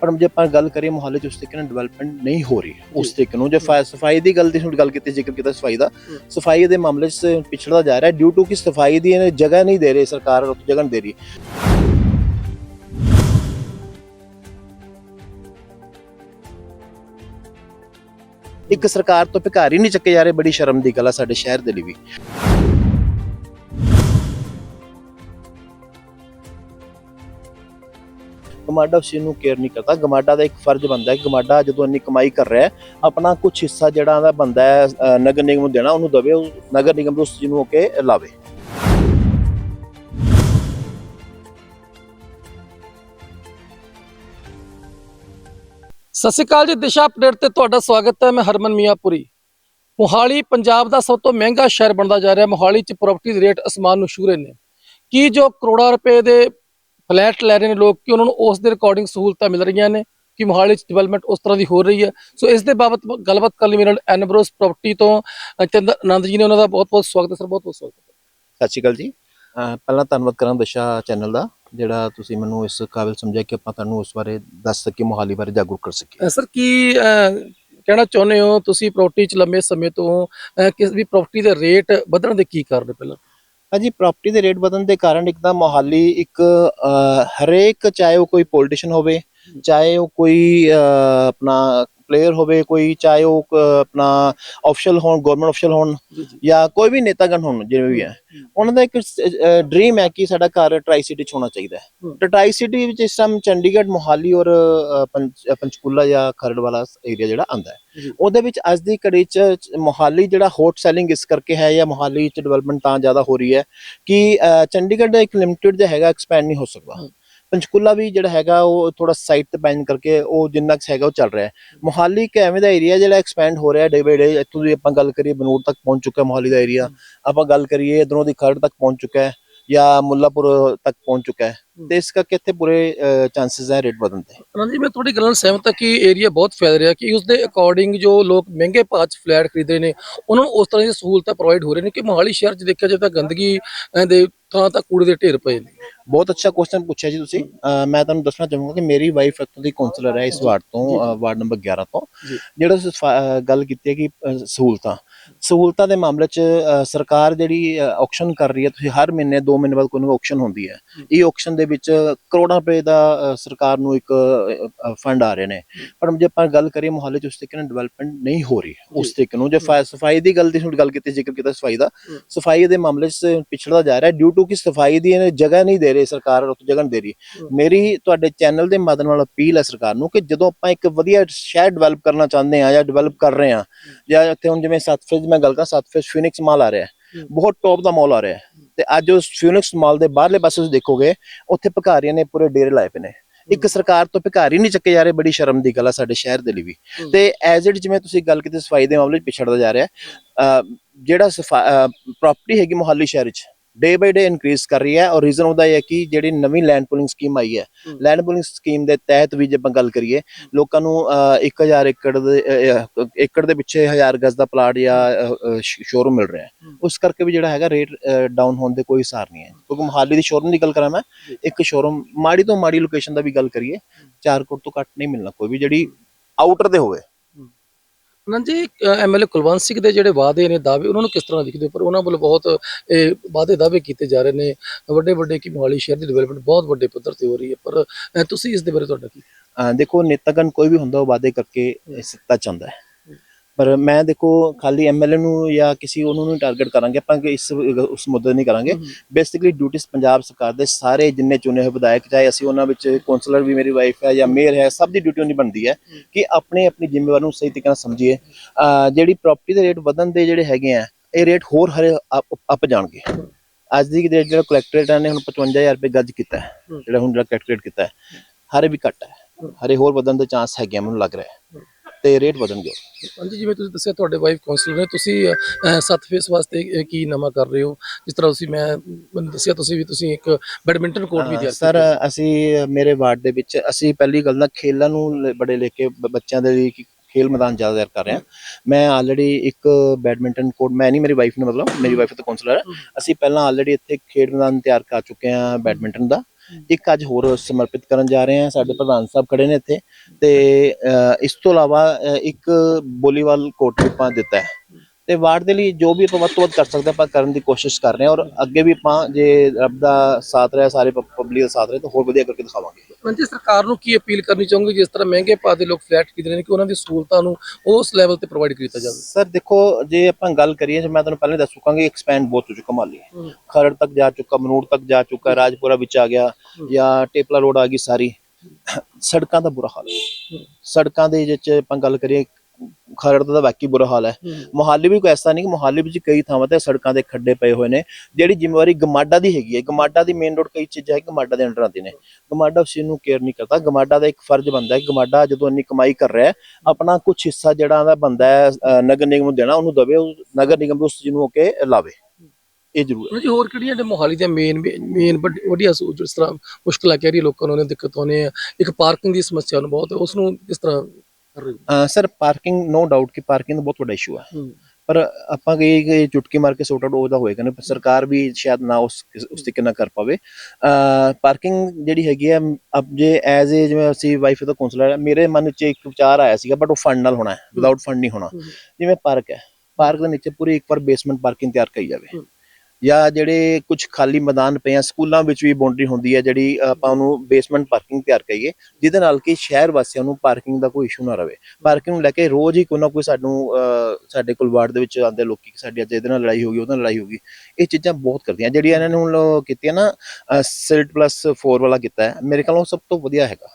ਪਰ ਜੇ ਆਪਾਂ ਗੱਲ ਕਰੀਏ ਮੁਹੱਲੇ 'ਚ ਉਸ ਤਰੀਕੇ ਨਾਲ ਡਿਵੈਲਪਮੈਂਟ ਨਹੀਂ ਹੋ ਰਹੀ ਉਸ ਤਰੀਕੇ ਨੂੰ ਜੇ ਸਫ਼ਾਈ ਦੀ ਗੱਲ ਦੀ ਹੁਣ ਗੱਲ ਕੀਤੀ ਜ਼ਿਕਰ ਕੀਤਾ ਸਫ਼ਾਈ ਦਾ ਸਫ਼ਾਈ ਦੇ ਮਾਮਲੇ 'ਚ ਪਿਛੜਦਾ ਜਾ ਰਿਹਾ ਡਿਊ ਟੂ ਕਿ ਸਫ਼ਾਈ ਦੀ ਇਹਨੇ ਜਗ੍ਹਾ ਨਹੀਂ ਦੇ ਰਹੀ ਸਰਕਾਰ ਉਹ ਜਗ੍ਹਾ ਨਹੀਂ ਦੇ ਰਹੀ। ਇੱਕ ਸਰਕਾਰ ਤੋਂ ਭਿਕਾਰੀ ਨਹੀਂ ਚੱਕੇ ਜਾ ਰਹੇ ਬੜੀ ਸ਼ਰਮ ਦੀ ਗੱਲ ਆ ਸਾਡੇ ਸ਼ਹਿਰ ਦੇ ਲਈ ਵੀ। ਗਮਾਡਾ ਉਸ ਨੂੰ ਕੇਅਰ ਨਹੀਂ ਕਰਦਾ। ਗਮਾਡਾ ਦਾ ਇੱਕ ਫਰਜ਼ ਬਣਦਾ ਹੈ ਗਮਾਡਾ ਜਦੋਂ ਇੰਨੀ ਕਮਾਈ ਕਰ ਰਿਹਾ ਹੈ, ਆਪਣਾ ਕੁਝ ਹਿੱਸਾ ਜਿਹੜਾ ਉਹਦਾ ਬਣਦਾ ਹੈ ਨਗਰ ਨਿਗਮ ਨੂੰ ਦੇਣਾ, ਉਹਨੂੰ ਦਵੇ, ਉਹ ਨਗਰ ਨਿਗਮ ਉਸ ਨੂੰ ਕੇ ਲਾਵੇ। ਸਤਿ ਸ਼੍ਰੀ ਅਕਾਲ ਜੀ, ਦਿਸ਼ਾ ਅਪਡੇਟ ਤੇ ਤੁਹਾਡਾ ਸਵਾਗਤ ਹੈ, ਮੈਂ ਹਰਮਨ ਮੀਆਂਪੁਰੀ। ਮੋਹਾਲੀ, ਪੰਜਾਬ ਦਾ ਸਭ ਤੋਂ ਮਹਿੰਗਾ ਸ਼ਹਿਰ ਬਣਦਾ ਜਾ ਰਿਹਾ ਮੋਹਾਲੀ 'ਚ ਪ੍ਰਾਪਰਟੀ ਦੇ ਰੇਟ ਅਸਮਾਨ ਨੂੰ ਛੂ ਰਹੇ ਨੇ। ਕੀ ਜੋ ਕਰੋੜਾਂ ਰੁਪਏ ਦੇ ਫਲੈਟ ਲੈ ਰਹੇ ਨੇ ਲੋਕ ਕਿ ਉਹਨਾਂ ਨੂੰ ਉਸ ਦੇ ਰਿਕਾਰਡਿੰਗ ਸਹੂਲਤਾਂ ਮਿਲ ਰਹੀਆਂ ਨੇ ਕਿ ਮੋਹਾਲੀ 'ਚ ਡਿਵੈਲਪਮੈਂਟ ਉਸ ਤਰ੍ਹਾਂ ਦੀ ਹੋ ਰਹੀ ਹੈ। ਸੋ ਇਸ ਦੇ ਬਾਬਤ ਗੱਲਬਾਤ ਕਰਨ ਲਈ ਮੇਰੇ ਨਾਲ ਐਨਬਰੋਸ ਪ੍ਰਾਪਰਟੀ ਤੋਂ ਚੰਦਰ ਆਨੰਦ ਜੀ ਨੇ ਉਹਨਾਂ ਦਾ ਬਹੁਤ ਬਹੁਤ ਸਵਾਗਤ ਹੈ ਸਰ ਬਹੁਤ ਬਹੁਤ ਸਵਾਗਤ ਹੈ। ਸਤਿ ਸ਼੍ਰੀ ਅਕਾਲ ਜੀ। ਪਹਿਲਾਂ ਧੰਨਵਾਦ ਕਰਾਂ ਦਿਸ਼ਾ ਚੈਨਲ ਦਾ ਜਿਹੜਾ ਤੁਸੀਂ ਮੈਨੂੰ ਇਸ ਕਾਬਿਲ ਸਮਝਿਆ ਕਿ ਆਪਾਂ ਤੁਹਾਨੂੰ ਉਸ ਬਾਰੇ ਦੱਸ ਸਕੀਏ ਮੋਹਾਲੀ ਬਾਰੇ ਜਾਗਰੂਕ ਕਰ ਸਕੀਏ। ਸਰ ਕੀ ਕਹਿਣਾ ਚਾਹੁੰਦੇ ਹੋ ਤੁਸੀਂ ਪ੍ਰਾਪਰਟੀ 'ਚ ਲੰਮੇ ਸਮੇਂ ਤੋਂ ਕਿਸ ਵੀ ਪ੍ਰਾਪਰਟੀ ਦੇ ਰੇਟ ਵਧਣ ਦੇ ਕੀ ਕਾਰਨ ਪਹਿਲਾਂ? ਹਾਂਜੀ ਪ੍ਰਾਪਰਟੀ ਦੇ ਰੇਟ ਵਧਣ ਦੇ ਕਾਰਨ ਇੱਕ ਤਾਂ ਮੋਹਾਲੀ ਇੱਕ ਹਰੇਕ ਚਾਹੇ ਉਹ ਕੋਈ ਪੋਲੀਟੀਸ਼ੀਅਨ ਹੋਵੇ ਚਾਹੇ ਉਹ ਕੋਈ ਆਪਣਾ ਪਲੇਅਰ ਹੋਵੇ ਕੋਈ ਚਾਹੇ ਉਹ ਕ- ਆਪਣਾ ਅਫੀਸ਼ੀਅਲ ਹੋਣ ਗਵਰਨਮੈਂਟ ਅਫੀਸ਼ੀਅਲ ਹੋਣ ਜੀ ਕੋਈ ਵੀ ਨੇਤਾਗਣ ਹੋਣ ਜਿਵੇਂ ਵੀ ਹੈ ਉਹਨਾਂ ਦਾ ਇੱਕ ਡ੍ਰੀਮ ਹੈ ਕਿ ਸਾਡਾ ਘਰ ਟਰਾਈ ਸਿਟੀ ਚ ਹੋਣਾ ਚਾਹੀਦਾ ਹੈ ਹਮ। ਤੇ ਟਰਾਈ ਸਿਟੀ ਵਿੱਚ ਇਸ ਟਾਈਮ ਚੰਡੀਗੜ੍ਹ ਮੋਹਾਲੀ ਔਰ ਅ, ਪੰਚ- ਪੰਚਕੂਲਾ ਜਾਂ ਖਰੜ ਵਾਲਾ ਏਰੀਆ ਜਿਹੜਾ ਆਂਦਾ ਹੈ ਜੀ। ਉਹਦੇ ਵਿੱਚ ਅੱਜ ਦੀ ਘੜੀ ਚ ਚ ਮੋਹਾਲੀ ਜਿਹੜਾ ਹੌਟ ਸੈਲਿੰਗ ਇਸ ਕਰਕੇ ਹੈ ਜਾਂ ਮੋਹਾਲੀ ਚ ਡਿਵੈਲਪਮੈਂਟ ਤਾਂ ਜ਼ਿਆਦਾ ਹੋ ਰਹੀ ਹੈ ਕਿ ਅ, ਚੰਡੀਗੜ੍ਹ ਦਾ ਇੱਕ ਲਿਮਿਟਿਡ ਜਿਹਾ ਹੈਗਾ ਐਕਸਪੈਂਡ ਨਹੀਂ ਹੋ ਸਕਦਾ ਹਮ। ਪੰਚਕੂਲਾ ਵੀ ਜਿਹੜਾ ਹੈਗਾ ਉਹ ਥੋੜਾ ਸਾਈਟ ਤੇ ਪੈਨ ਕਰਕੇ ਉਹ ਜਿੰਨਾ ਕੁ ਹੈਗਾ ਉਹ ਚੱਲ ਰਿਹਾ ਹੈ। ਮੋਹਾਲੀ ਇੱਕ ਐਵੇਂ ਦਾ ਏਰੀਆ ਜਿਹੜਾ ਐਕਸਪੈਂਡ ਹੋ ਰਿਹਾ ਡੇ ਬਾਈ ਡੇ ਇੱਥੋਂ ਦੀ ਆਪਾਂ ਗੱਲ ਕਰੀਏ ਬਨੂੜ ਤੱਕ ਪਹੁੰਚ ਚੁੱਕਾ ਮੋਹਾਲੀ ਦਾ ਏਰੀਆ ਆਪਾਂ ਗੱਲ ਕਰੀਏ ਇਧਰੋਂ ਦੀ ਖਰੜ ਤੱਕ ਪਹੁੰਚ ਚੁੱਕਾ ਹੈ। ਜਾਂ ਮੁੱਲਾਪੁਰ ਤੱਕ ਪਹੁੰਚ ਚੁੱਕਾ ਹੈ। ਤੇ ਇਸ ਕਰਕੇ ਇੱਥੇ ਪੂਰੇ ਚਾਂਸਸ ਹੈ ਰੇਟ ਵਧਣ ਦੇ। ਅਨੰਦ ਜੀ ਮੈਂ ਤੁਹਾਡੀ ਗੱਲ ਨਾਲ ਸਹਿਮਤ ਹਾਂ ਕਿ ਏਰੀਆ ਬਹੁਤ ਫੈਲ ਰਿਹਾ ਕਿ ਉਸ ਦੇ ਅਕੋਰਡਿੰਗ ਜੋ ਲੋਕ ਮਹਿੰਗੇ ਭਾਅ 'ਚ ਫਲੈਟ ਖਰੀਦ ਰਹੇ ਨੇ ਉਹਨਾਂ ਨੂੰ ਉਸ ਤਰ੍ਹਾਂ ਦੀ ਸਹੂਲਤਾਂ ਪ੍ਰੋਵਾਈਡ ਹੋ ਰਹੀਆਂ ਨੇ ਕਿ ਮੋਹਾਲੀ ਸ਼ਹਿਰ 'ਚ ਦੇਖਿਆ ਜਾਏ ਤਾਂ ਗੰਦਗੀ ਦੇ ਥਾਂ ਤਾਂ ਕੂੜੇ ਦੇ ਢੇਰ ਪਏ ਨੇ। ਬਹੁਤ ਅੱਛਾ ਕੁਐਸਚਨ ਪੁੱਛਿਆ ਜੀ ਤੁਸੀਂ। ਮੈਂ ਤੁਹਾਨੂੰ ਦੱਸਣਾ ਚਾਹੂੰਗਾ ਕਿ ਮੇਰੀ ਵਾਈਫ ਇੱਥੋਂ ਦੀ ਕਾਉਂਸਲਰ ਹੈ ਇਸ ਵਾਰਡ ਤੋਂ ਵਾਰਡ ਨੰਬਰ 11 ਤੋਂ। ਜਿਹੜਾ ਗੱਲ ਕੀਤੀ ਹੈ ਕਿ ਸਹੂਲਤਾਂ। ਸਹੂਲਤਾਂ ਦੇ ਮਾਮਲੇ 'ਚ ਸਰਕਾਰ ਜਿਹੜੀ ਆਕਸ਼ਨ ਕਰ ਰਹੀ ਹੈ ਤੁਸੀਂ ਹਰ ਮਹੀਨੇ 2 ਮਹੀਨੇ ਬਾਅਦ ਕੋਈ ਨਾ ਆਕਸ਼ਨ ਹੁੰਦੀ ਹੈ। ਇਹ ਆਕਸ਼ਨ ਦੇ ਵਿੱਚ ਕਰੋੜਾਂ ਰੁਪਏ ਦਾ ਸਰਕਾਰ ਨੂੰ ਇੱਕ ਫੰਡ ਆ ਰਹੇ ਨੇ। ਪਰ ਜੇ ਆਪਾਂ ਗੱਲ ਕਰੀਏ ਮੁਹੱਲੇ 'ਚ ਉਸ ਤਰੀਕੇ ਨਾਲ ਡਿਵੈਲਪਮੈਂਟ ਨਹੀਂ ਹੋ ਰਹੀ ਉਸ ਤਰੀਕੇ ਨੂੰ। ਜੇ ਫਾ- ਸਫ਼ਾਈ ਦੀ ਗੱਲ ਦੀ ਹੁਣ ਗੱਲ ਕੀਤੀ ਜ਼ਿਕਰ ਕੀਤਾ ਸਫ਼ਾਈ ਦਾ ਹਮ। ਸਫ਼ਾਈ ਦੇ ਮਾਮਲੇ 'ਚ ਪਿਛੜਦਾ ਜਾ ਰਿਹਾ ਡਿਊ ਟੂ ਕਿ ਸਫ਼ਾਈ ਦੀ ਇਹਨੇ ਜਗ੍ਹਾ ਨਹੀਂ ਦੇ ਰਹੀ ਸਰਕਾਰ ਉਹ ਜਗ੍ਹਾ ਨਹੀਂ ਦੇ ਰਹੀ। ਹਮ। ਮੇਰੀ ਤੁਹਾਡੇ ਚੈਨਲ ਦੇ ਮਾਧਿਅਮ ਨਾਲ ਅਪੀਲ ਹੈ ਸਰਕਾਰ ਨੂੰ ਕਿ ਜਦੋਂ ਆਪਾਂ ਇੱਕ ਵਧੀਆ ਸ਼ਹਿਰ ਡਿਵੈਲਪ ਕਰਨਾ ਚਾਹੁੰਦੇ ਆ ਜਾਂ ਡਿਵੈਲਪ ਕਰ ਰਹੇ ਆ ਜਾਂ ਇੱਥੇ ਹੁਣ ਜਿਵੇਂ ਸੱਤ ਫੇਜ਼ ਮੈਂ ਗੱਲ ਕਰਾਂ ਫੇਜ਼ ਫਿਨਿਕਸ ਮਾਲ ਆ ਰਿਹਾ। ਬਹੁਤ ਟੌਪ ਦਾ ਮਾਲ ਆ ਰਿਹਾ ਹੈ। ਤੇ ਅੱਜ ਉਸ ਫਿਨਿਕਸ ਮਾਲ ਦੇ ਬਾਹਰਲੇ ਪਾਸੇ ਤੁਸੀਂ ਦੇਖੋਗੇ ਉੱਥੇ ਭਿਖਾਰੀਆਂ ਨੇ ਪੂਰੇ ਡੇਰੇ ਲਾਏ ਪਏ ਨੇ। ਇੱਕ ਸਰਕਾਰ ਤੋਂ ਭਿਖਾਰੀ ਨਹੀਂ ਚੱਕੇ ਜਾ ਰਹੇ ਬੜੀ ਸ਼ਰਮ ਦੀ ਗੱਲ ਆ ਸਾਡੇ ਸ਼ਹਿਰ ਦੇ ਲਈ ਵੀ। ਤੇ ਐਜ਼ ਇਟ ਜਿਵੇਂ ਤੁਸੀਂ ਗੱਲ ਕੀਤੀ ਸਫ਼ਾਈ ਦੇ ਮਾਮਲੇ 'ਚ ਪਿਛੜਦਾ ਜਾ ਰਿਹਾ ਜਿਹੜਾ ਪ੍ਰਾਪਰਟੀ ਹੈਗੀ ਮੁਹਾਲੀ ਸ਼ਹਿਰ ਵਿੱਚ ਡੇ ਬਾਈ ਡੇ ਇਨਕਰੀਜ਼ ਕਰ ਰਹੀ ਹੈ ਔਰ ਰੀਜ਼ਨ ਉਹਦਾ ਇਹ ਹੈ ਕਿ ਜਿਹੜੀ ਨਵੀਂ ਲੈਂਡ ਪੂਲਿੰਗ ਸਕੀਮ ਆਈ ਹੈ। ਲੈਂਡ ਪੂਲਿੰਗ ਸਕੀਮ ਦੇ ਤਹਿਤ ਵੀ ਜੇ ਆਪਾਂ ਗੱਲ ਕਰੀਏ ਲੋਕਾਂ ਨੂੰ ਅਹ, 1000 ਏਕੜ ਦੇ ਏਕੜ ਦੇ ਪਿੱਛੇ 1000 ਗਜ਼ ਦਾ ਪਲਾਟ ਜਾਂ ਸ਼ੋਰੂਮ ਮਿਲ ਰਿਹਾ ਹੈ। ਉਸ ਕਰਕੇ ਵੀ ਜਿਹੜਾ ਹੈਗਾ ਰੇਟ ਡਾਊਨ ਹੋਣ ਦੇ ਕੋਈ ਸਾਰ ਨਹੀਂ ਹੈ। ਕਿਉਂਕਿ ਮੁਹਾਲੀ ਦੀ ਸ਼ੋਰੂਮ ਦੀ ਗੱਲ ਕਰਾਂ ਮੈਂ ਇੱਕ ਸ਼ੋਰੂਮ ਮਾੜੀ ਤੋਂ ਮਾੜੀ ਲੋਕੇਸ਼ਨ ਦਾ ਵੀ ਗੱਲ ਕਰੀਏ 4 ਕਰੋੜ ਤੋਂ ਘੱਟ ਨਹੀਂ ਮਿਲਣਾ ਕੋਈ ਵੀ ਜਿਹੜੀ ਆਊਟਰ ਦੇ ਹੋਵੇ। ਅਨੰਦ ਜੀ ਐਮਐਲਏ ਕੁਲਵੰਤ ਸਿੰਘ ਦੇ ਜਿਹੜੇ ਵਾਅਦੇ ਨੇ, ਦਾਅਵੇ, ਉਹਨਾਂ ਨੂੰ ਕਿਸ ਤਰ੍ਹਾਂ ਦਿਖਦੇ ਹੋ? ਪਰ ਉਹਨਾਂ ਵੱਲੋਂ ਬਹੁਤ ਇਹ ਵਾਅਦੇ ਦਾਅਵੇ ਕੀਤੇ ਜਾ ਰਹੇ ਨੇ। ਵੱਡੇ ਵੱਡੇ ਕਿ ਮੋਹਾਲੀ ਸ਼ਹਿਰ ਦੀ ਡਿਵੈਲਪਮੈਂਟ ਬਹੁਤ ਵੱਡੇ ਪੱਧਰ ਤੇ ਹੋ ਰਹੀ ਹੈ। ਪਰ ਤੁਸੀਂ ਇਸ ਦੇ ਬਾਰੇ ਤੁਹਾਡਾ ਕੀ? ਦੇਖੋ, ਨੇਤਾਗਣ ਕੋਈ ਵੀ ਹੁੰਦਾ ਉਹ ਵਾਅਦੇ ਕਰਕੇ ਸੱਤਾ ਚਾਹੁੰਦਾ ਹੈ। ਪਰ ਮੈਂ ਦੇਖੋ ਖਾਲੀ ਐਮਐਲਏ ਨੂੰ ਜਾਂ ਕਿਸੇ ਉਹਨੂੰ ਨੂੰ ਟਾਰਗੇਟ ਕਰਾਂਗੇ ਆਪਾਂ ਕਿ ਇਸ ਉਸ ਮੁੱਦੇ ਨਹੀਂ ਕਰਾਂਗੇ। ਬੇਸਿਕਲੀ ਡਿਊਟੀਜ਼ ਪੰਜਾਬ ਸਰਕਾਰ ਦੇ ਸਾਰੇ ਜਿੰਨੇ ਚੁਣੇ ਹੋਏ ਵਿਧਾਇਕ ਚਾਹੇ ਅਸੀਂ ਉਹਨਾਂ ਵਿੱਚ ਕਾਉਂਸਲਰ ਵੀ ਮੇਰੀ ਵਾਈਫ ਹੈ ਜਾਂ ਮੇਅਰ ਹੈ ਸਭ ਦੀ ਡਿਊਟੀ ਉਹਨੀ ਬਣਦੀ ਹੈ ਕਿ ਆਪਣੇ ਆਪਣੀ ਜ਼ਿੰਮੇਵਾਰੀ ਨੂੰ ਸਹੀ ਤਰੀਕੇ ਨਾਲ ਸਮਝੀਏ। ਜਿਹੜੀ ਪ੍ਰਾਪਰਟੀ ਦੇ ਰੇਟ ਵਧਣ ਦੇ ਜਿਹੜੇ ਹੈਗੇ ਆ ਇਹ ਰੇਟ ਹੋਰ ਹਰੇ ਅਪ ਜਾਣਗੇ। ਅੱਜ ਦੀ ਡੇਟ ਜਿਹੜਾ ਕਲੈਕਟਰੇਟ ਨੇ ਹੁਣ 55000 ਰੁਪਏ ਗੱਜ ਕੀਤਾ ਹੈ। ਜਿਹੜਾ ਹੁਣ ਜਿਹੜਾ ਕੈਲਕੂਲੇਟ ਕੀਤਾ ਹੈ। ਹਰੇ ਵੀ ਘੱਟ ਹੈ। ਹਰੇ ਹੋਰ ਵਧਣ ਦੇ ਚਾਂਸ ਹੈਗੇ ਮੈਨੂੰ ਲੱਗ ਰਿਹਾ ਹੈ। ਤੇ ਰੇਟ ਵਧਣਗੇ ਹਾਂਜੀ ਜਿਵੇਂ ਤੁਸੀਂ ਦੱਸਿਆ ਤੁਹਾਡੇ ਵਾਈਫ ਕਾਉਂਸਲਰ ਨੇ ਤੁਸੀਂ ਅਹ, ਸੱਤ ਫੇਸ ਵਾਸਤੇ ਕੀ ਨਵਾਂ ਕਰ ਰਹੇ ਹੋ? ਜਿਸ ਤਰ੍ਹਾਂ ਤੁਸੀਂ ਮੈਂ ਮੈਨੂੰ ਦੱਸਿਆ ਤੁਸੀਂ ਵੀ ਤੁਸੀਂ ਇੱਕ ਬੈਡਮਿੰਟਨ ਕੋਰਟ ਵੀ ਤਿਆਰ ਸਰ ਕੀਤਾ। ਅਸੀਂ ਮੇਰੇ ਵਾਰਡ ਦੇ ਵਿੱਚ ਅਸੀਂ ਪਹਿਲੀ ਗੱਲ ਤਾਂ ਖੇਲਾਂ ਨੂੰ ਲ- ਬੜੇ ਲੈ ਕੇ ਬ- ਬੱਚਿਆਂ ਦੇ ਲਈ ਕਿ ਖੇਲ ਮੈਦਾਨ ਜ਼ਿਆਦਾ ਤਿਆਰ ਕਰ ਰਹੇ ਹਾਂ। ਮੈਂ ਆਲਰੇਡੀ ਇੱਕ ਬੈਡਮਿੰਟਨ ਕੋਰਟ ਮੈਂ ਨਹੀਂ ਮੇਰੀ ਵਾਈਫ ਨੇ ਮਤਲਬ ਮੇਰੀ ਵਾਈਫ ਤਾਂ ਕਾਉਂਸਲਰ ਹੈ। ਅਸੀਂ ਪਹਿਲਾਂ ਆਲਰੇਡੀ ਇੱਥੇ ਖੇਡ ਮੈਦਾਨ ਤਿਆਰ ਕਰ ਚੁੱਕੇ ਹਾਂ ਬੈਡਮਿੰਟਨ ਦਾ। ਇੱਕ ਅੱਜ ਹੋਰ ਸਮਰਪਿਤ ਕਰਨ ਜਾ ਰਹੇ ਹਾਂ। ਸਾਡੇ ਪ੍ਰਧਾਨ ਸਾਹਿਬ ਖੜੇ ਨੇ ਇੱਥੇ ਤੇ ਅ, ਇਸ ਤੋਂ ਇਲਾਵਾ ਅ, ਇੱਕ ਬੋਲੀਵਾਲ ਕੋਟ ਵੀ ਆਪਾਂ ਦਿੱਤਾ ਹੈ। ਤੇ ਵਾਰਡ ਦੇ ਲਈ ਜੋ ਵੀ ਆਪਾਂ ਵੱਧ ਤੋਂ ਵੱਧ ਕਰ ਸਕਦੇ ਆਪਾਂ ਕਰਨ ਦੀ ਕੋਸ਼ਿਸ਼ ਕਰ ਰਹੇ ਹਾਂ ਔਰ ਅੱਗੇ ਵੀ ਆਪਾਂ ਜੇ ਰੱਬ ਦਾ ਸਾਥ ਰਿਹਾ ਸਾਰੇ ਪਬਲਿਕ ਦਾ ਸਾਥ ਰਿਹਾ ਤਾਂ ਹੋਰ ਵਧੀਆ ਕਰਕੇ ਦਿਖਾਵਾਂਗੇ। ਮੰਜੀ ਸਰਕਾਰ ਨੂੰ ਕੀ ਅਪੀਲ ਕਰਨੀ ਚਾਹੋਗੇ ਜਿਸ ਤਰ੍ਹਾਂ ਮਹਿੰਗੇ ਭਾਅ ਦੇ ਲੋਕ ਫਲੈਟ ਖਰੀਦ ਰਹੇ ਨੇ ਕਿ ਉਹਨਾਂ ਦੀ ਸਹੂਲਤਾਂ ਨੂੰ ਉਸ ਲੈਵਲ ਤੇ ਪ੍ਰੋਵਾਈਡ ਕੀਤਾ ਜਾਵੇ? ਸਰ ਦੇਖੋ ਜੇ ਆਪਾਂ ਗੱਲ ਕਰੀਏ ਜੇ ਮੈਂ ਤੁਹਾਨੂੰ ਪਹਿਲੇ ਦੱਸ ਚੁੱਕਾ ਕਿ ਐਕਸਪੈਂਡ ਬਹੁਤ ਹੋ ਚੁੱਕਾ ਮਾਲੀ। ਖਰੜ ਤੱਕ ਜਾ ਚੁੱਕਾ ਮਨੂੜ ਤੱਕ ਜਾ ਚੁੱਕਾ ਰਾਜਪੁਰਾ ਵਿੱਚ ਆ ਗਿਆ ਜਾਂ ਟੇਪਲਾ ਰੋਡ ਆ ਗਈ ਸਾਰੀ। ਸੜਕਾਂ ਦਾ ਬੁਰਾ ਹਾਲ ਹੂੰ। ਸੜਕਾਂ ਦੇ ਵਿੱਚ ਆਪਾਂ ਗੱਲ ਕਰੀਏ ਖਰੜ ਦਾ ਵਾਕਈ ਬੁਰਾ ਹਾਲ ਹੈ। ਮੋਹਾਲੀ ਵੀ ਕੋਈ ਐਸਾ ਨਹੀਂ ਕਿ ਮੋਹਾਲੀ ਵਿੱਚ ਕਈ ਥਾਵਾਂ ਤੇ ਸੜਕਾਂ ਦੇ ਖੱਡੇ ਪਏ ਹੋਏ ਨੇ ਜਿਹੜੀ ਜ਼ਿੰਮੇਵਾਰੀ ਗਮਾਡਾ ਦੀ ਹੈਗੀ ਹੈ। ਗਮਾਡਾ ਦੀ ਮੇਨ ਰੋਡ ਕਈ ਚੀਜ਼ਾਂ ਹੈ ਗਮਾਡਾ ਦੇ ਅੰਡਰ ਆਉਂਦੀ ਨੇ। ਗਮਾਡਾ ਉਸ ਨੂੰ ਕੇਅਰ ਨਹੀਂ ਕਰਦਾ। ਗਮਾਡਾ ਦਾ ਇੱਕ ਫਰਜ਼ ਬਣਦਾ ਹੈ ਗਮਾਡਾ ਜਦੋਂ ਇੰਨੀ ਕਮਾਈ ਕਰ ਰਿਹਾ ਹੈ ਆਪਣਾ ਕੁਝ ਹਿੱਸਾ ਜਿਹੜਾ ਉਹਦਾ ਬੰਦਾ ਹੈ ਨਗਰ ਨਿਗਮ ਨੂੰ ਦੇਣਾ ਉਹਨੂੰ ਦਵੇ ਉਹ ਨਗਰ ਨਿਗਮ ਉਸ ਚੀਜ਼ ਨੂੰ ਹੋ ਕੇ ਲਾਵੇ। ਇਹ ਜ਼ਰੂਰ ਹੈ। ਜੀ ਹੋਰ ਕਿਹੜੀਆਂ ਜਿਹੜੇ ਮੋਹਾਲੀ ਦੀਆਂ ਮੇਨ ਮੇਨ ਵੱਡੀਆਂ ਜਿਸ ਤਰ੍ਹਾਂ ਮੁਸ਼ਕਲਾਂ ਕਹਿ ਰਹੀ ਲੋਕਾਂ ਨੂੰ ਉਹਨੇ ਦਿੱਕਤ ਆਉਂਦੇ ਆ ਇੱਕ ਪਾਰਕਿੰਗ ਦੀ ਸਮੱਸਿਆ ਨੂੰ ਬਹੁਤ ਉਸ ਨੂੰ ਕਿਸ ਤਰ੍ਹਾਂ ਸਰ ਪਾਰਕਿੰਗ ਨੋ ਡਾਊਟ ਕਿ ਪਾਰਕਿੰਗ ਦਾ ਬਹੁਤ ਵੱਡਾ ਇਸ਼ੂ ਹੈ। ਪਰ ਆਪਾਂ ਕਹੀ ਕਿ ਚੁਟਕੀ ਮਾਰ ਕੇ ਸੌਟ ਆਊਟ ਉਹਦਾ ਹੋਏਗਾ ਨਾ ਸਰਕਾਰ ਵੀ ਸ਼ਾਇਦ ਨਾ ਉਸ ਉਸ ਤਰੀਕੇ ਨਾਲ ਕਰ ਪਾਵੇ ਪਾਰਕਿੰਗ ਜਿਹੜੀ ਹੈਗੀ ਹੈ ਅਬ ਜੇ ਐਜ਼ ਏ ਜਿਵੇਂ ਅਸੀਂ ਵਾਈਫ ਦਾ ਕਾਉਂਸਲਰ ਮੇਰੇ ਮਨ ਵਿੱਚ ਇੱਕ ਵਿਚਾਰ ਆਇਆ ਸੀਗਾ ਬਟ ਉਹ ਫੰਡ ਨਾਲ ਹੋਣਾ ਹੈ ਵਿਦਆਊਟ ਫੰਡ ਨਹੀਂ ਹੋਣਾ। ਜਿਵੇਂ ਪਾਰਕ ਹੈ ਪਾਰਕ ਦੇ ਨੀਚੇ ਪੂਰੀ ਇੱਕ ਵਾਰ ਬੇਸਮੈਂਟ ਪਾਰਕਿੰਗ ਤਿਆਰ ਕਰੀ ਜਾਵੇ। ਜਾਂ ਜਿਹੜੇ ਕੁਝ ਖਾਲੀ ਮੈਦਾਨ ਪਏ ਆ, ਸਕੂਲਾਂ ਵਿੱਚ ਵੀ ਬਾਉਂਡਰੀ ਹੁੰਦੀ ਹੈ ਜਿਹੜੀ ਆਪਾਂ ਉਹਨੂੰ ਬੇਸਮੈਂਟ ਪਾਰਕਿੰਗ ਤਿਆਰ ਕਰੀਏ, ਜਿਹਦੇ ਨਾਲ ਕਿ ਸ਼ਹਿਰ ਵਾਸੀਆਂ ਨੂੰ ਪਾਰਕਿੰਗ ਦਾ ਕੋਈ ਇਸ਼ੂ ਨਾ ਰਵੇ। ਪਾਰਕਿੰਗ ਨੂੰ ਲੈ ਕੇ ਰੋਜ਼ ਹੀ ਕੋਈ ਨਾ ਕੋਈ ਸਾਨੂੰ ਸਾਡੇ ਕੋਲ ਵਾਰਡ ਦੇ ਵਿੱਚ ਆਉਂਦੇ ਲੋਕੀ ਕਿ ਸਾਡੀ ਅੱਜ ਇਹਦੇ ਨਾਲ ਲੜਾਈ ਹੋ ਗਈ, ਉਹਦੇ ਨਾਲ ਲੜਾਈ ਹੋ ਗਈ। ਇਹ ਚੀਜ਼ਾਂ ਬਹੁਤ ਕਰਦੀਆਂ। ਜਿਹੜੀਆਂ ਇਹਨਾਂ ਨੇ ਹੁਣ ਕੀਤੀਆਂ ਨਾ ਸਿਲਟ ਪਲੱਸ 4 ਵਾਲਾ ਕੀਤਾ ਹੈ। ਮੇਰੇ ਖਿਆਲ ਉਹ ਸਭ ਤੋਂ ਵਧੀਆ ਹੈਗਾ।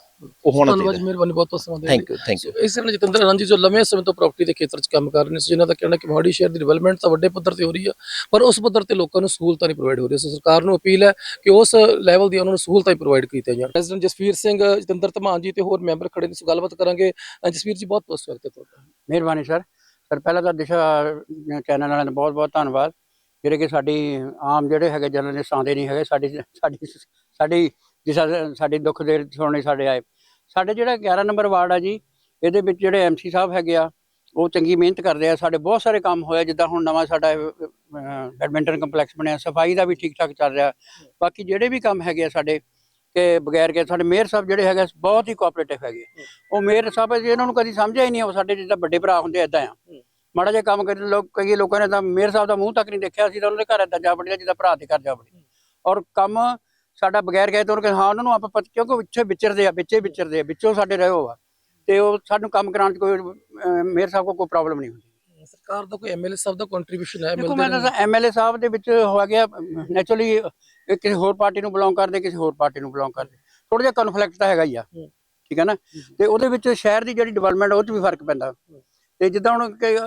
ਉਹ ਹੋਣਾ ਧੰਨਵਾਦ ਚਾਹੀਦਾ। ਮਿਹਰਬਾਨੀ ਬਹੁਤ ਬਹੁਤ ਸਮਾਂ ਦੇਣ ਥੈਂਕ। ਯੂ ਥੈਂਕ ਯੂ ਇਸ ਤਰ੍ਹਾਂ ਜਤਿੰਦਰ ਆਨੰਦ ਜੀ ਲੰਮੇ ਸਮੇਂ ਤੋਂ ਪ੍ਰਾਪਰਟੀ ਦੇ ਖੇਤਰ 'ਚ ਕੰਮ ਕਰ ਰਹੇ ਨੇ। ਸੋ ਜਿਨ੍ਹਾਂ ਦਾ ਕਹਿਣਾ ਕਿ ਮੋਹਾਲੀ ਸ਼ਹਿਰ ਦੀ ਡਿਵੈਲਪਮੈਂਟ ਤਾਂ ਵੱਡੇ ਪੱਧਰ ਤੇ ਹੋ ਰਹੀ ਆ ਪਰ ਉਸ ਪੱਧਰ ਤੇ ਲੋਕਾਂ ਨੂੰ ਸਹੂਲਤਾਂ ਨਹੀਂ ਪ੍ਰੋਵਾਈਡ ਹੋ ਰਹੀਆਂ। ਸੋ ਸਰਕਾਰ ਨੂੰ ਅਪੀਲ ਹੈ ਕਿ ਉਸ ਲੈਵਲ ਦੀ ਉਹਨਾਂ ਨੂੰ ਸਹੂਲਤਾਂ ਹੀ ਪ੍ਰੋਵਾਈਡ ਕੀਤੀਆਂ ਜਾਣ। ਪ੍ਰੈਜ਼ੀਡੈਂਟ ਜਸਵੀਰ ਸਿੰਘ ਜਤਿੰਦਰ ਧਮਾਨ ਜੀ ਤੇ ਹੋਰ ਮੈਂਬਰ ਖੜੇ ਨੇ। ਸੋ ਗੱਲਬਾਤ ਕਰਾਂਗੇ। ਜਸਵੀਰ ਜੀ ਬਹੁਤ ਬਹੁਤ ਸਵਾਗਤ ਹੈ ਤੁਹਾਡਾ। ਮਿਹਰਬਾਨੀ ਸਰ। ਸਰ ਪਹਿਲਾਂ ਤਾਂ ਦਿਸ਼ਾ ਚੈਨਲ ਵਾਲਿਆਂ ਦਾ ਬਹੁਤ ਬਹੁਤ ਧੰਨਵਾਦ। ਜਿਹੜੇ ਕਿ ਸਾਡੀ ਆਮ ਜਿਹੜੇ ਹੈਗੇ ਜਰਨਲਿਸਟ ਆਉਂਦੇ ਨਹੀਂ ਹੈਗੇ। ਸਾਡੀ ਸਾਡੀ ਸਾਡੀ ਦਿਸ਼ਾ ਸਾਡੀ ਦੁੱਖ ਦੇ ਸੁਣਨੇ ਸਾਡੇ ਆਏ। ਸਾਡੇ ਜਿਹੜਾ 11 ਨੰਬਰ ਵਾਰਡ ਆ ਜੀ ਇਹਦੇ ਵਿੱਚ ਜਿਹੜੇ ਐਮਸੀ ਸਾਹਿਬ ਹੈਗੇ ਆ ਉਹ ਚੰਗੀ ਮਿਹਨਤ ਕਰਦੇ ਆ ਸਾਡੇ ਬਹੁਤ ਸਾਰੇ ਕੰਮ ਹੋਇਆ ਜਿੱਦਾਂ ਹੁਣ ਨਵਾਂ ਸਾਡਾ ਬੈਡਮਿੰਟਨ ਕੰਪਲੈਕਸ ਬਣਿਆ ਸਫ਼ਾਈ ਦਾ ਵੀ ਠੀਕ ਠਾਕ ਚੱਲ ਰਿਹਾ। ਬਾਕੀ ਜਿਹੜੇ ਵੀ ਕੰਮ ਹੈਗੇ ਆ ਸਾਡੇ ਕਿ ਬਗੈਰ ਕੇ ਸਾਡੇ ਮੇਅਰ ਸਾਹਿਬ ਜਿਹੜੇ ਹੈਗੇ ਬਹੁਤ ਹੀ ਕੋਆਪਰੇਟਿਵ ਹੈਗੇ। ਉਹ ਮੇਅਰ ਸਾਹਿਬ ਜੀ ਇਹਨਾਂ ਨੂੰ ਕਦੀ ਸਮਝਿਆ ਹੀ ਨਹੀਂ ਉਹ ਸਾਡੇ ਜਿੱਦਾਂ ਵੱਡੇ ਭਰਾ ਹੁੰਦੇ ਐਦਾਂ ਆ। ਮਾੜਾ ਜਿਹਾ ਕੰਮ ਕਰੇ ਲੋਕ ਕਈ ਲੋਕਾਂ ਨੇ ਤਾਂ ਮੇਅਰ ਸਾਹਿਬ ਦਾ ਮੂੰਹ ਤੱਕ ਨਹੀਂ ਦੇਖਿਆ ਸੀ ਤਾਂ ਉਹਨਾਂ ਦੇ ਘਰ ਏਦਾਂ ਜਾ ਵੜਿਆ ਜਿੱਦਾਂ ਭਰਾ ਦੇ ਘਰ ਜਾ ਵੜੀ ਔਰ ਕੰਮ ਸਾਡਾ ਬਗੈਰ ਗਏ ਤੋਂ ਹਾਂ ਉਹਨਾਂ ਨੂੰ ਆਪਾਂ ਕਿਉਂਕਿ ਵਿੱਚੇ ਵਿਚਰਦੇ ਆ ਵਿੱਚੇ ਵਿਚਰਦੇ ਆ ਵਿੱਚੋਂ ਸਾਡੇ ਰਹੇ ਹੋ ਆ। ਤੇ ਉਹ ਸਾਨੂੰ ਕੰਮ ਕਰਾਉਣ 'ਚ ਕੋਈ ਮੇਅਰ ਸਾਹਿਬ ਕੋਈ ਪ੍ਰੋਬਲਮ ਨਹੀਂ ਹੁੰਦੀ। ਸਰਕਾਰ ਦਾ ਕੋਈ ਐਮਐਲਏ ਸਾਹਿਬ ਦਾ ਕੰਟਰੀਬਿਊਸ਼ਨ ਹੈ ਦੇਖੋ ਮੈਂ? ਤਾਂ ਐਮਐਲਏ ਸਾਹਿਬ ਦੇ ਵਿੱਚ ਹੋ ਗਿਆ ਨੇਚਰਲੀ ਕਿਸੇ ਹੋਰ ਪਾਰਟੀ ਨੂੰ ਬਿਲੋਂਗ ਕਰਦੇ ਕਿਸੇ ਹੋਰ ਪਾਰਟੀ ਨੂੰ ਬਿਲੋਂਗ ਕਰਦੇ। ਥੋੜਾ ਜਿਹਾ ਕਨਫਲਿਕਟ ਤਾਂ ਹੈਗਾ ਹੀ ਆ। ਠੀਕ ਹੈ ਨਾ? ਤੇ ਉਹਦੇ ਵਿੱਚ ਸ਼ਹਿਰ ਦੀ ਜਿਹੜੀ ਡਿਵੈਲਪਮੈਂਟ ਉਹ 'ਚ ਵੀ ਫ਼ਰਕ ਪੈਂਦਾ। ਤੇ ਜਿੱਦਾਂ ਹੁਣ ਕਈ,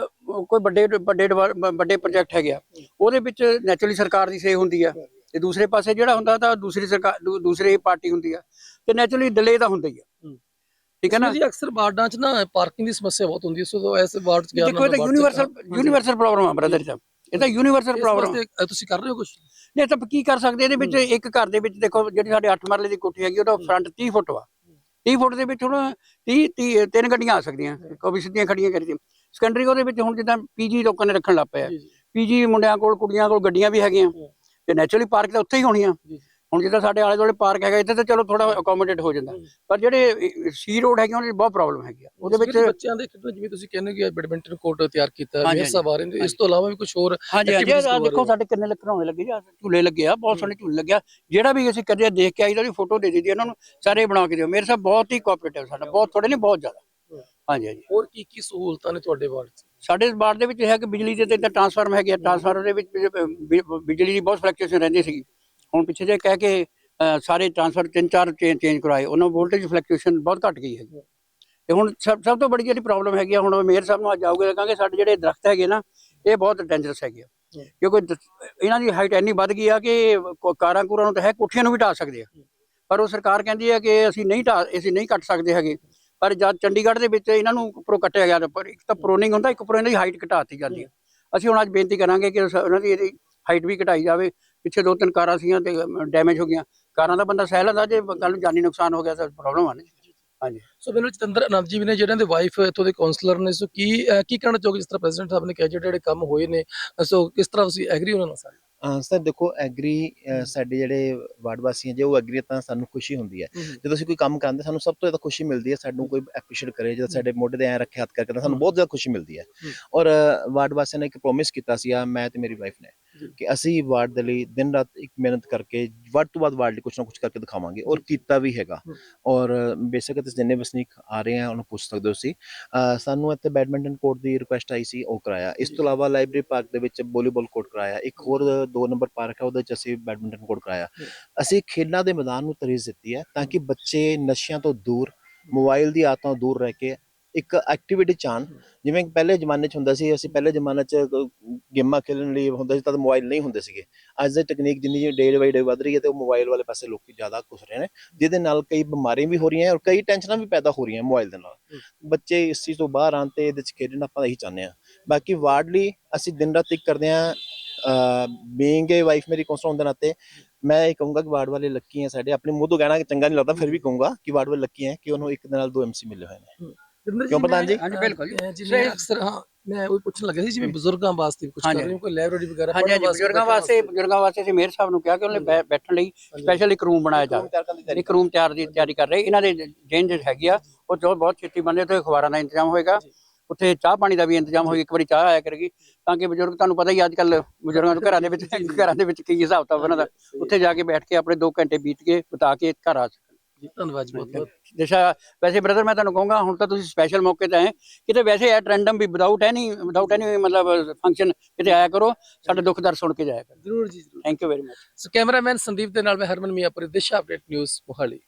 ਵੱਡੇ ਵੱਡੇ ਵੱਡੇ ਪ੍ਰੋਜੈਕਟ ਹੈਗੇ ਆ ਉਹਦੇ ਵਿੱਚ ਨੈਚੁਰਲੀ ਸਰਕਾਰ ਦੀ ਸੇ ਹੁੰਦੀ ਆ। ਤੇ ਦੂਸਰੇ ਪਾਸੇ ਜਿਹੜਾ ਹੁੰਦਾ ਤਾਂ ਦੂਸਰੀ ਸਰਕਾਰ ਦੂਸਰੀ ਪਾਰਟੀ ਹੁੰਦੀ ਆ ਤੇ ਨੈਚੁਰਲੀ ਡਿਲੇ ਤਾਂ ਹੁੰਦਾ ਹੀ ਆ। ਠੀਕ ਹੈ ਨਾ? ਜੀ ਅਕਸਰ ਵਾਰਡਾਂ 'ਚ ਨਾ ਪਾਰਕਿੰਗ ਦੀ ਸਮੱਸਿਆ ਬਹੁਤ ਹੁੰਦੀ ਹੈ ਸੋ ਐਸੇ ਵਾਰਡ 'ਚ ਗਿਆ ਦੇਖੋ ਇਹ ਤਾਂ ਯੂਨੀਵਰਸਲ ਯੂਨੀਵਰਸਲ ਪ੍ਰੋਬਲਮ ਆ ਬ੍ਰਦਰ ਸਾਹਿਬ। ਇਹ ਤਾਂ ਯੂਨੀਵਰਸਲ ਪ੍ਰੋਬਲਮ ਤੁਸੀਂ ਕਰ ਰਹੇ ਹੋ ਕੁਝ ਨਹੀਂ ਤਾਂ ਕੀ ਕਰ ਸਕਦੇ ਇਹਦੇ ਵਿੱਚ ਇੱਕ ਘਰ ਦੇ ਵਿੱਚ ਦੇਖੋ ਜਿਹੜੀ ਸਾਡੇ 8 ਮਰਲੇ ਦੀ ਕੋਠੀ ਹੈਗੀ ਉਹਦਾ ਫਰੰਟ 30 ਫੁੱਟ ਵਾ। 30 ਫੁੱਟ ਦੇ ਵਿੱਚ ਹੁਣ 30 30 ਤਿੰਨ ਗੱਡੀਆਂ ਆ ਸਕਦੀਆਂ ਕੋਈ ਵੀ ਸਿੱਧੀਆਂ ਖੜੀਆਂ ਕਰੀਆਂ। ਸੈਕੰਡਰੀ ਉਹਦੇ ਵਿੱਚ ਹੁਣ ਜਿੱਦਾਂ ਪੀਜੀ ਲੋਕਾਂ ਨੇ ਰੱਖਣ ਲੱਗ ਪਏ ਆ। ਜੀ ਜੀ। ਪੀਜੀ ਮੁੰਡਿਆਂ ਕੋਲ ਕੁੜੀਆਂ ਕੋਲ ਗੱਡੀਆਂ ਵੀ ਹੈਗੀਆਂ। ਤੇ ਨੈਚੁਰਲੀ ਪਾਰਕ ਤਾਂ ਉੱਥੇ ਹੀ ਹੋਣੀਆਂ ਜੀ। ਹੁਣ ਜਿੱਦਾਂ ਸਾਡੇ ਆਲੇ ਦੁਆਲੇ ਪਾਰਕ ਹੈਗਾ ਇੱਥੇ ਤਾਂ ਚਲੋ ਥੋੜਾ ਅਕੋਮੋਡੇਟ ਹੋ ਜਾਂਦਾ। ਪਰ ਜਿਹੜੇ ਸੀ ਰੋਡ ਹੈਗੇ ਉਹਨਾਂ 'ਚ ਬਹੁਤ ਪ੍ਰੋਬਲਮ ਹੈਗੀ ਆ। ਉਹਦੇ ਵਿੱਚ ਬੱਚਿਆਂ ਦੇ ਖੇਡਣ ਜਿਵੇਂ ਤੁਸੀਂ ਕਹਿੰਦੇ ਕਿ ਬੈਡਮਿੰਟਨ ਕੋਰਟ ਤਿਆਰ ਕੀਤਾ ਹੈ ਆ ਰਹੇ ਨੇ। ਇਸ ਤੋਂ ਇਲਾਵਾ ਵੀ ਕੁਝ ਹੋਰ ਹਾਂਜੀ ਹਾਂਜੀ। ਕਰਵਾ ਦੇਖੋ ਸਾਡੇ ਕਿੰਨੇ ਲੱਖ ਖਿਡੌਣੇ ਲੱਗੇ ਜੀ ਝੂਲੇ ਲੱਗੇ ਆ ਬਹੁਤ ਸੋਹਣੇ ਝੂਲੇ ਲੱਗਿਆ ਜਿਹੜਾ ਵੀ ਅਸੀਂ ਕਦੇ ਦੇਖ ਕੇ ਆਈਦਾ ਉਹਦੀ ਫੋਟੋ ਦੇ ਦਿੱਤੀ ਉਹਨਾਂ ਨੂੰ ਸਾਰੇ ਬਣਾ ਕੇ ਦਿਓ। ਮੇਰੇ ਸਾਹਿਬ ਬਹੁਤ ਹੀ ਕੋਆਪਰੇਟਿਵ ਸਾਡਾ। ਬਹੁਤ ਥੋੜੇ ਨਹੀਂ ਬਹੁਤ ਜ਼ਿਆਦਾ। ਹਾਂਜੀ ਹਾਂਜੀ। ਹੋਰ ਕੀ ਕੀ ਸਹੂਲਤਾਂ ਨੇ ਤੁਹਾਡੇ ਵਾਰਡ 'ਚ? ਸਾਡੇ ਬਾੜ ਦੇ ਵਿੱਚ ਹੈ ਕਿ ਬਿਜਲੀ ਦੇ ਤੇ ਤਾਂ ਟਰਾਂਸਫਾਰਮ ਹੈਗੇ ਆ। ਟਰਾਂਸਫਾਰਮਰ ਦੇ ਵਿੱਚ ਬਿਜ- ਬਿਜਲੀ ਦੀ ਬਹੁਤ ਫਲਕਚੁਏਸ਼ਨ ਰਹਿੰਦੀ ਸੀਗੀ। ਹੁਣ ਪਿੱਛੇ ਜੇ ਕਹਿ ਕੇ ਅ, ਸਾਰੇ ਟਰਾਂਸਫਰ ਤਿੰਨ ਚਾਰ ਚੇਂਜ ਕਰਵਾਏ ਉਹਨਾਂ ਵੋਲਟੇਜ ਫਲਕਚੁਏਸ਼ਨ ਬਹੁਤ ਘਟ ਗਈ ਹੈਗੀ। ਤੇ ਹੁਣ ਸਭ ਸਭ ਤੋਂ ਬੜੀ ਜਿਹੜੀ ਪ੍ਰੋਬਲਮ ਹੈਗੀ ਆ ਹੁਣ ਮੇਅਰ ਸਾਹਿਬ ਨੂੰ ਅੱਜ ਆਉਗੇ ਕਹਾਂਗੇ ਸਾਡੇ ਜਿਹੜੇ ਦਰਖਤ ਹੈਗੇ ਨਾ ਇਹ ਬਹੁਤ ਡੇਂਜਰਸ ਹੈਗੇ ਆ। ਕਿਉਂਕਿ ਦ- ਇਹਨਾਂ ਦੀ ਹਾਈਟ ਇੰਨੀ ਵੱਧ ਗਈ ਆ ਕਿ ਕ- ਕਾਰਾਂ ਕੂਰਾਂ ਨੂੰ ਤਾਂ ਹੈ ਕੋਠੀਆਂ ਨੂੰ ਵੀ ਢਾ ਸਕਦੇ ਆ। ਪਰ ਉਹ ਸਰਕਾਰ ਕਹਿੰਦੀ ਹੈ ਕਿ ਅਸੀਂ ਨਹੀਂ ਢਾ ਅਸੀਂ ਨਹੀਂ ਕੱਟ ਸਕਦੇ ਹੈਗੇ। ਪਰ ਜਦ ਚੰਡੀਗੜ੍ਹ ਦੇ ਵਿੱਚ ਇਹਨਾਂ ਨੂੰ ਉੱਪਰੋਂ ਕੱਟਿਆ ਗਿਆ ਪਰ ਇੱਕ ਤਾਂ ਪ੍ਰੋਨਿੰਗ ਹੁੰਦਾ, ਇੱਕ ਉੱਪਰੋਂ ਇਹਨਾਂ ਦੀ ਹਾਈਟ ਘਟਾਤੀ ਜਾਂਦੀ ਹੈ। ਅਸੀਂ ਹੁਣ ਅੱਜ ਬੇਨਤੀ ਕਰਾਂਗੇ ਕਿ ਉਸ- ਉਹਨਾਂ ਦੀ ਇਹਦੀ ਹਾਈਟ ਵੀ ਘਟਾਈ ਜਾਵੇ। ਪਿੱਛੇ ਦੋ ਤਿੰਨ ਕਾਰਾਂ ਸੀਗੀਆਂ ਤੇ ਡੈਮੇਜ ਹੋ ਗਈਆਂ। ਕਾਰਾਂ ਦਾ ਬੰਦਾ ਸਹਿ ਲੈਂਦਾ ਜੇ ਕੱਲ ਨੂੰ ਜਾਨੀ ਨੁਕਸਾਨ ਹੋ ਗਿਆ ਤਾਂ ਪ੍ਰੋਬਲਮ ਆ ਨਾ। ਹਾਂਜੀ। ਸੋ ਮੈਨੂੰ ਜਤਿੰਦਰ ਆਨੰਦ ਜੀ ਵੀ ਨੇ ਜਿਹੜੇ ਦੇ ਵਾਈਫ ਇੱਥੋਂ ਦੇ ਕਾਉਂਸਲਰ ਨੇ, ਸੋ ਕੀ ਕੀ ਕਹਿਣਾ ਚਾਹੋਗੇ ਜਿਸ ਤਰ੍ਹਾਂ ਪ੍ਰੈਜ਼ੀਡੈਂਟ ਸਾਹਿਬ ਨੇ ਕਿਹਾ, ਜਿਹੜੇ ਜਿਹੜੇ ਕੰਮ ਹੋਏ ਨੇ? ਸੋ ਕਿਸ ਤਰ੍ਹਾਂ ਤੁਸੀਂ ਐਗਰੀ ਉਹਨਾਂ ਨਾਲ ਸਾਰੇ? ਸਰ ਦੇਖੋ ਐਗਰੀ ਸਾਡੇ ਜਿਹੜੇ ਵਾਰਡ ਵਾਸੀ ਜੇ ਉਹ ਐਗਰੀ ਤਾਂ ਸਾਨੂੰ ਖੁਸ਼ੀ ਹੁੰਦੀ ਹੈ। ਜਦੋਂ ਅਸੀਂ ਕੋਈ ਕੰਮ ਕਰਦੇ ਸਾਨੂੰ ਸਭ ਤੋਂ ਜ਼ਿਆਦਾ ਖੁਸ਼ੀ ਮਿਲਦੀ ਹੈ ਸਾਨੂੰ ਕੋਈ ਐਪਰੀਸ਼ੀਏਟ ਕਰੇ ਜਦੋਂ ਸਾਡੇ ਮੋਢੇ ਤੇ ਐ ਰੱਖੇ ਹੱਥ ਕਰਕੇ ਤਾਂ ਸਾਨੂੰ ਬਹੁਤ ਜ਼ਿਆਦਾ ਖੁਸ਼ੀ ਮਿਲਦੀ ਹੈ। ਔਰ ਵਾਰਡ ਵਾਸੀਆਂ ਨੇ ਇੱਕ ਪ੍ਰੋਮਿਸ ਕੀਤਾ ਸੀ ਆ ਮੈਂ ਤੇ ਮੇਰੀ ਵਾਈਫ ਨੇ। ਕਿ ਅਸੀਂ ਵਾਰਡ ਦੇ ਲਈ ਦਿਨ ਰਾਤ ਇੱਕ ਮਿਹਨਤ ਕਰਕੇ ਵੱਧ ਤੋਂ ਵੱਧ ਵਾਰਡ ਲਈ ਕੁਝ ਨਾ ਕੁਝ ਕਰਕੇ ਦਿਖਾਵਾਂਗੇ ਔਰ ਕੀਤਾ ਵੀ ਹੈਗਾ। ਔਰ ਬੇਸ਼ੱਕ ਤੁਸੀਂ ਜਿੰਨੇ ਵਸਨੀਕ ਆ ਰਹੇ ਆ ਉਹਨੂੰ ਪੁੱਛ ਸਕਦੇ ਹੋ ਅ, ਸਾਨੂੰ ਇੱਥੇ ਬੈਡਮਿੰਟਨ ਕੋਰਟ ਦੀ ਰਿਕੁਐਸਟ ਆਈ ਸੀ ਉਹ ਕਰਾਇਆ। ਇਸ ਤੋਂ ਇਲਾਵਾ ਲਾਇਬ੍ਰੇਰੀ ਪਾਰਕ ਦੇ ਵਿੱਚ ਵਾਲੀਬਾਲ ਕੋਰਟ ਕਰਾਇਆ। ਇੱਕ ਹੋਰ 2 ਨੰਬਰ ਪਾਰਕ ਹੈ ਉਹਦੇ ਚ ਅਸੀਂ ਬੈਡਮਿੰਟਨ ਕੋਰਟ ਕਰਾਇਆ। ਅਸੀਂ ਖੇਡਾਂ ਦੇ ਮੈਦਾਨ ਨੂੰ ਤਰਜੀਹ ਦਿੱਤੀ ਹੈ ਤਾਂ ਕਿ ਬੱਚੇ ਨਸ਼ਿਆਂ ਤੋਂ ਦੂਰ ਮੋਬਾਈਲ ਦੀ ਆਦਤਾਂ ਤੋਂ ਦੂਰ ਰਹਿ ਕੇ ਇੱਕ ਐਕਟੀਵਿਟੀ ਚਾਣ ਜਿਵੇਂ ਕਿ ਪਹਿਲੇ ਜ਼ਮਾਨੇ 'ਚ ਹੁੰਦਾ ਸੀ ਅਸੀਂ ਪਹਿਲੇ ਜ਼ਮਾਨੇ 'ਚ ਗ- ਗੇਮਾਂ ਖੇਡਣ ਲਈ ਹੁੰਦਾ ਸੀ ਤਦ ਮੋਬਾਈਲ ਨਹੀਂ ਹੁੰਦੇ ਸੀਗੇ। ਅੱਜ ਦੀ ਟੈਕਨੀਕ ਜਿੰਨੀ ਜਿਹੀ ਡੇ ਬਾਈ ਡੇ ਵੱਧ ਰਹੀ ਹੈ ਤੇ ਉਹ ਮੋਬਾਈਲ ਵਾਲੇ ਪਾਸੇ ਲੋਕੀ ਜ਼ਿਆਦਾ ਘੁਸ ਰਹੇ ਨੇ ਜਿਹਦੇ ਨਾਲ ਕਈ ਬਿਮਾਰੀਆਂ ਵੀ ਹੋ ਰਹੀਆਂ ਔਰ ਕਈ ਟੈਨਸ਼ਨਾਂ ਵੀ ਪੈਦਾ ਹੋ ਰਹੀਆਂ ਮੋਬਾਈਲ ਦੇ ਨਾਲ। ਬੱਚੇ ਇਸ ਚੀਜ਼ ਤੋਂ ਬਾਹਰ ਆਉਣ ਤੇ ਇਹਦੇ 'ਚ ਖੇਡਣ ਆਪਾਂ ਇਹੀ ਚਾਹੁੰਦੇ ਹਾਂ। ਬਾਕੀ ਵਾਰਡ ਲਈ ਅਸੀਂ ਦਿਨ ਰਾਤ ਇੱਕ ਕਰਦੇ ਹਾਂ ਬੀਇੰਗ ਏ ਵਾਈਫ ਮੇਰੀ ਕੌਂਸਲ ਹੋਣ ਦੇ ਨਾਤੇ ਮੈਂ ਇਹ ਕਹੂੰਗਾ ਕਿ ਵਾਰਡ ਵਾਲੇ ਲੱਕੀ ਹੈ ਸਾਡੇ। ਆਪਣੇ ਮੂੰਹ ਤੋਂ ਕਹਿਣਾ ਚੰਗਾ ਨਹੀਂ ਲੱਗਦਾ ਫਿਰ ਵੀ ਕਹੂੰਗਾ ਕਿ ਵਾਰਡ ਵਾਲੇ ਲੱਕੀ ਹੈ ਕਿ ਉਹਨੂੰ ਇੱਕ ਦੇ ਨਾਲ ਦੋ ਐਮਸੀ ਮਿਲੇ ਹੋਏ ਨੇ। ਕਿਉਂ ਪ੍ਰਧਾਨ ਜੀ? ਹਾਂਜੀ, ਬਿਲਕੁਲ ਜੀ। ਜਿਵੇਂ ਅਕਸਰ ਹਾਂ ਮੈਂ ਉਹ ਪੁੱਛਣ ਲੱਗਾ ਸੀ ਜਿਵੇਂ ਬਜ਼ੁਰਗਾਂ ਵਾਸਤੇ ਕੁਝ ਕਰ ਹਾਂਜੀ। ਰਹੇ ਹੋ ਕੋਈ ਲਾਇਬ੍ਰੇਰੀ ਵਗੈਰਾ ਹਾਂਜੀ ਹਾਂਜੀ ਪੜ੍ਹਨ ਬਜ਼ੁਰਗਾਂ ਵਾਸਤੇ ਬਜ਼ੁਰਗਾਂ ਵਾਸਤੇ ਅਸੀਂ ਮੇਅਰ ਸਾਹਿਬ ਨੂੰ ਕਿਹਾ ਕਿ ਉਹਨੇ ਬੈ- ਬੈਠਣ ਲਈ ਸਪੈਸ਼ਲ ਇੱਕ ਰੂਮ ਬਣਾਇਆ ਜਾਵੇ ਇੱਕ ਰੂਮ ਤਿਆਰ ਦੀ ਤਿਆਰੀ ਕਰ ਰਹੇ। ਇਹਨਾਂ ਦੇ ਜੇਨ ਜਿਹੜੇ ਹੈਗੀ ਆ ਉਹ ਜੋ ਬਹੁਤ ਛੇਤੀ ਬਣਦੇ ਤੇ ਅਖਬਾਰਾਂ ਦਾ ਇੰਤਜ਼ਾਮ ਹੋਏਗਾ। ਉੱਥੇ ਚਾਹ ਪਾਣੀ ਦਾ ਵੀ ਇੰਤਜ਼ਾਮ ਹੋਏਗਾ ਇੱਕ ਵਾਰੀ ਚਾਹ ਆਇਆ ਕਰੇਗੀ ਤਾਂ ਕਿ ਬਜ਼ੁਰਗ ਤੁਹਾਨੂੰ ਪਤਾ ਹੀ ਅੱਜ ਕੱਲ ਬਜ਼ੁਰਗਾਂ ਦੇ ਘਰਾਂ ਦੇ ਵਿੱਚ ਘਰਾਂ ਦੇ ਵਿੱਚ ਕੀ ਹਿਸਾਬ ਤਾਂ ਉਹਨਾਂ ਦਾ। ਉੱਥੇ ਜਾ ਕੇ ਬੈਠ ਕੇ ਆਪਣੇ 2 ਘੰਟੇ ਬੀਤ ਕੇ ਬਿਤਾ ਕੇ ਘਰ ਆ ਸਕਣ ਜੀ ਧੰਨਵਾਦ ਜੀ ਬਹੁਤ ਬਹੁਤ। ਜਿਸਾ ਵੈਸੇ ਬ੍ਰਦਰ ਮੈਂ ਤੁਹਾਨੂੰ ਕਹੂੰਗਾ ਹੁਣ ਤਾਂ ਤੁਸੀਂ ਸਪੈਸ਼ਲ ਮੌਕੇ ਤੇ ਆਏ ਕਿਤੇ ਵੈਸੇ ਐਟ ਰੈਂਡਮ ਵੀ ਵਿਦਆਊਟ ਐਨੀ ਵਿਦਆਊਟ ਐਨੀ ਮਤਲਬ ਫੰਕਸ਼ਨ ਕਿਤੇ ਆਇਆ ਕਰੋ ਸਾਡੇ ਦੁੱਖ ਦਰਦ ਸੁਣ ਕੇ ਜਾਇਆ ਕਰੋ। ਜ਼ਰੂਰ ਜੀ ਜ਼ਰੂਰ। Thank you very much so cameraman Sandeep ਦੇ ਨਾਲ ਮੈਂ ਹਰਮਨ ਮੀਆਂਪੁਰੀ ਦਿਸ਼ਾ ਅਪਡੇਟ ਨਿਊਜ਼ ਮੋਹਾਲੀ।